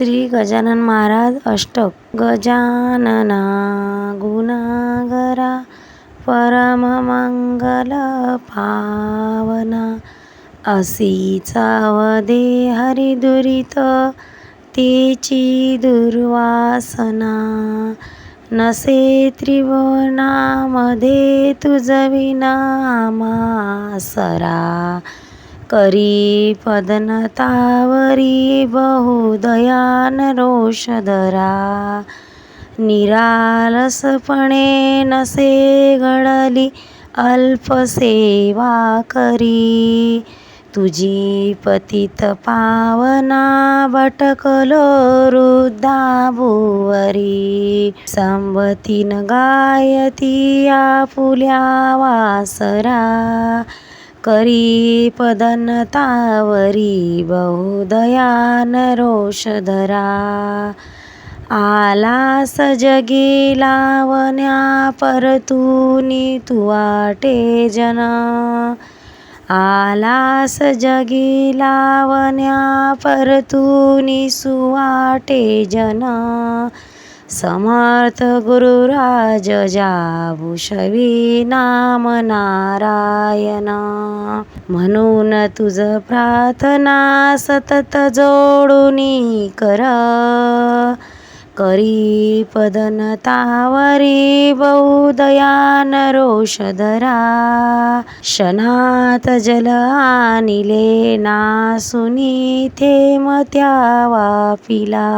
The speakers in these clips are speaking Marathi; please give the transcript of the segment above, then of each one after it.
श्री गजानन महाराज अष्टक. गजानना गुणागरा परम मंगल पावना असी चावदे हरिदुरित तेची दुर्वासना. नसे त्रिभुवनामध्ये तुझविना सरा करी पदनतावरी बहुदयान रोषधरा निरालसपणे नसे घडली अल्पसेवा करी. तुझी पतित पावना भटकलो वृद्धा भुवरी संवतीन गायती आपुल्या वासरा. करी पदनतावरी बहुदयान रोषधरा। आलास सजगी लावण्या परतूनी तू वाटे जन। आलास सजगी लावण्या परतूनी सुवाटे जना। समर्थ गुरुराज जाभूषवी नाम नारायण. म्हणून तुझ प्रार्थना सतत जोडूनी कर. करी पदनतावरी बहुदयान रोषधरा क्षणात जल आणिले नासुनी थेंब वापिला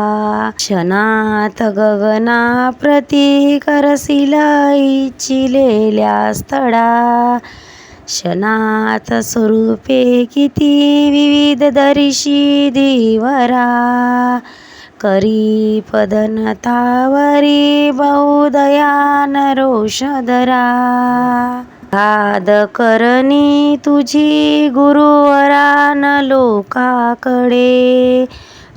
क्षणात गगना प्रती करसिल इच्छिलेल्या स्थळा क्षणात स्वरूपे किती विविध दर्शी दिवरा करी पदनतावरी बहुदयान रोषधरा। घाद करणी तुझी गुरुवरान लोकाकडे।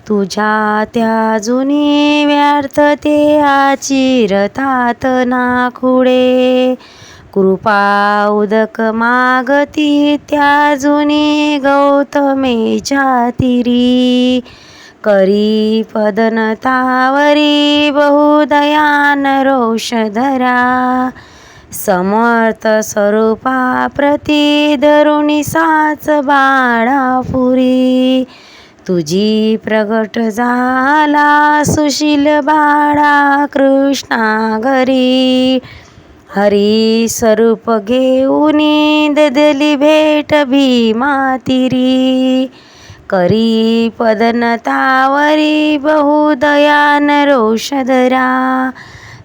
तुझ्या त्या जुनी व्यर्थ ते आचिरतात नाखुडे। कृपा उदक मागती त्या जुनी गौतमेच्या तिरी करी पदनतावरी बहुदयान रोषधरा समर्थ स्वरूपा प्रती धरुणी साच बाळापुरी. तुझी प्रगट झाला सुशील बाळा कृष्णागरी हरी स्वरूप घेऊनी ददली भेट भीमातिरी करी पदनतावरी बहुदयान रोषधरा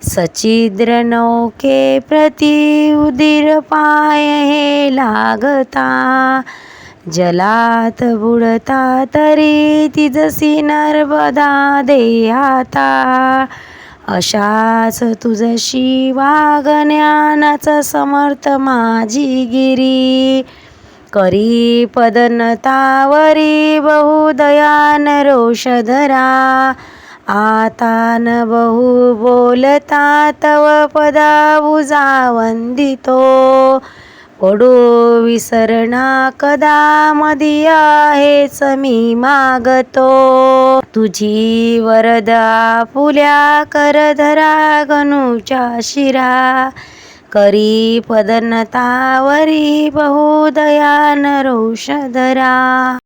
सचिद्र नौके प्रति उदीर पाय हे लागता जलात बुडता तरी तिजसी नर्मदा देहाता अशाच तुझशी वागण्यानाच समर्थ माझी गिरी. करी पदनतावरी बहुदयान रोषधरा. आता न बहु बोलता तव पदा वंदितो पडो विसरणा कदा मदिया हेच मी मागतो. तुझी वरदा फुल्या करधरा गणूच्या शिरा. करी पदनतावरी बहुदयान रोषधरा।